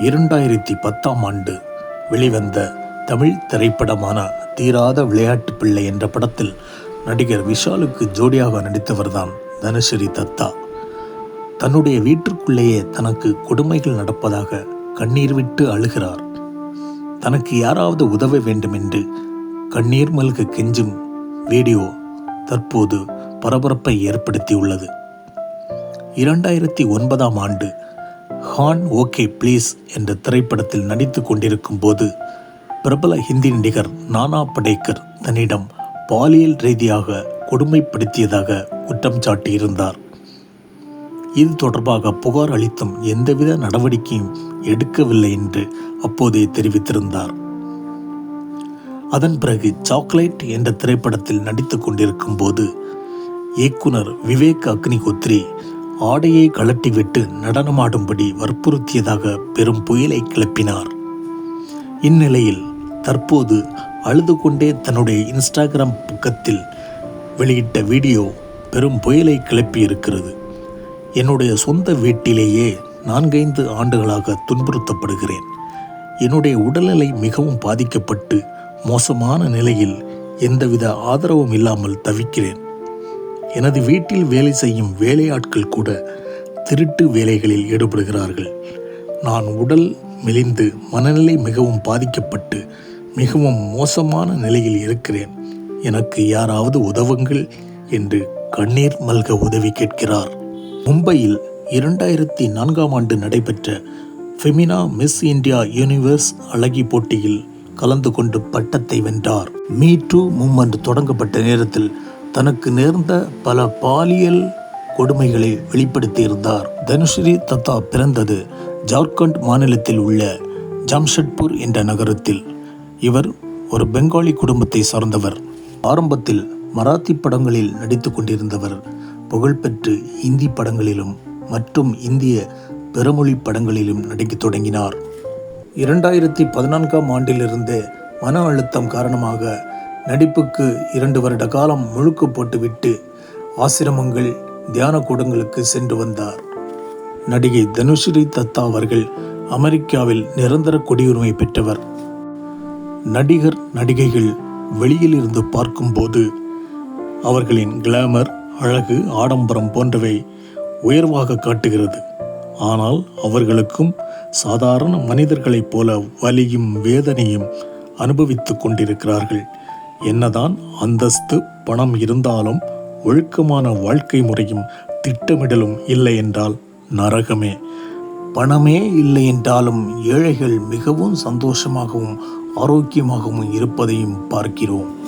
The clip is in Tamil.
இரண்டாயிரத்தி பத்தாம் ஆண்டு வெளிவந்த தமிழ் திரைப்படமான தீராத விளையாட்டு பிள்ளை என்ற படத்தில் நடிகர் விஷாலுக்கு ஜோடியாக நடித்தவர்தான் தனுஸ்ரீ தத்தா. தன்னுடைய வீட்டிற்குள்ளேயே தனக்கு கொடுமைகள் நடப்பதாக கண்ணீர் விட்டு அழுகிறார். தனக்கு யாராவது உதவ வேண்டும் என்று கண்ணீர் மல்க கெஞ்சும் வீடியோ தற்போது பரபரப்பை ஏற்படுத்தியுள்ளது. இரண்டாயிரத்தி ஒன்பதாம் ஆண்டு ஹான் ஓகே ப்ளீஸ் என்ற திரைப்படத்தில் நடித்து கொண்டிருக்கும் போது பிரபல ஹிந்தி நடிகர் நானா படேக்கர் தன்னிடம் பாலியல் ரீதியாக கொடுமைப்படுத்தியதாக குற்றம் சாட்டியிருந்தார். இது தொடர்பாக புகார் அளித்தும் எந்தவித நடவடிக்கையும் எடுக்கவில்லை என்று அப்போதே தெரிவித்திருந்தார். அதன் பிறகு சாக்லேட் என்ற திரைப்படத்தில் நடித்து கொண்டிருக்கும் போது இயக்குனர் விவேக் அக்னிகோத்ரி ஆடையை கழட்டிவிட்டு நடனமாடும்படி வற்புறுத்தியதாக பெரும் புயலை கிளப்பினார். இந்நிலையில் தற்போது அழுது கொண்டே தன்னுடைய இன்ஸ்டாகிராம் பக்கத்தில் வெளியிட்ட வீடியோ பெரும் புயலை கிளப்பியிருக்கிறது. என்னுடைய சொந்த வீட்டிலேயே நான்கைந்து ஆண்டுகளாக துன்புறுத்தப்படுகிறேன். என்னுடைய உடல்நிலை மிகவும் பாதிக்கப்பட்டு மோசமான நிலையில் எந்தவித ஆதரவும் இல்லாமல் தவிக்கிறேன். எனது வீட்டில் வேலை செய்யும் வேலையாட்கள் கூட திருட்டு வேலைகளில் ஈடுபடுகிறார்கள். நான் உடல் மெலிந்து மனநிலை மிகவும் பாதிக்கப்பட்டு மிகவும் மோசமான நிலையில் இருக்கிறேன். எனக்கு யாராவது உதவுங்கள் என்று கண்ணீர் மல்க உதவி கேட்கிறார். மும்பையில் இரண்டாயிரத்தி நான்காம் ஆண்டு நடைபெற்ற ஃபெமினா மிஸ் இந்தியா யூனிவர்ஸ் அழகி போட்டியில் கலந்து கொண்டு பட்டத்தை வென்றார். மீ டூ மூமெண்ட் தொடங்கப்பட்ட நேரத்தில் தனக்கு நேர்ந்த பல பாலியல் கொடுமைகளை வெளிப்படுத்தியிருந்தார். தனுஸ்ரீ தத்தா பிறந்தது ஜார்க்கண்ட் மாநிலத்தில் உள்ள ஜாம்ஷெட்பூர் என்ற நகரத்தில். இவர் ஒரு பெங்காலி குடும்பத்தை சார்ந்தவர். ஆரம்பத்தில் மராத்தி படங்களில் நடித்து கொண்டிருந்தவர். புகழ்பெற்று இந்தி படங்களிலும் மற்றும் இந்திய பிறமொழி படங்களிலும் நடிக்கத் தொடங்கினார். இரண்டாயிரத்தி பதினான்காம் ஆண்டிலிருந்து மன அழுத்தம் காரணமாக நடிப்புக்கு இரண்டு வருட காலம் முழுக்கு போட்டுவிட்டு ஆசிரமங்கள் தியான கூடங்களுக்கு சென்று வந்தார். நடிகை தனுஸ்ரீ தத்தா அவர்கள் அமெரிக்காவில் நிரந்தர குடியுரிமை பெற்றவர். நடிகர் நடிகைகள் வெளியில் இருந்து பார்க்கும்போது அவர்களின் கிளாமர் அழகு ஆடம்பரம் போன்றவை உயர்வாக காட்டுகிறது. ஆனால் அவர்களுக்கும் சாதாரண மனிதர்களைப் போல வலியும் வேதனையும் அனுபவித்துக் கொண்டிருக்கிறார்கள். என்னதான் அந்தஸ்து பணம் இருந்தாலும் ஒழுக்கமான வாழ்க்கை முறையும் திட்டமிடலும் இல்லை என்றால் நரகமே. பணமே இல்லை என்றாலும் ஏழைகள் மிகவும் சந்தோஷமாகவும் ஆரோக்கியமாகவும் இருப்பதையும் பார்க்கிறோம்.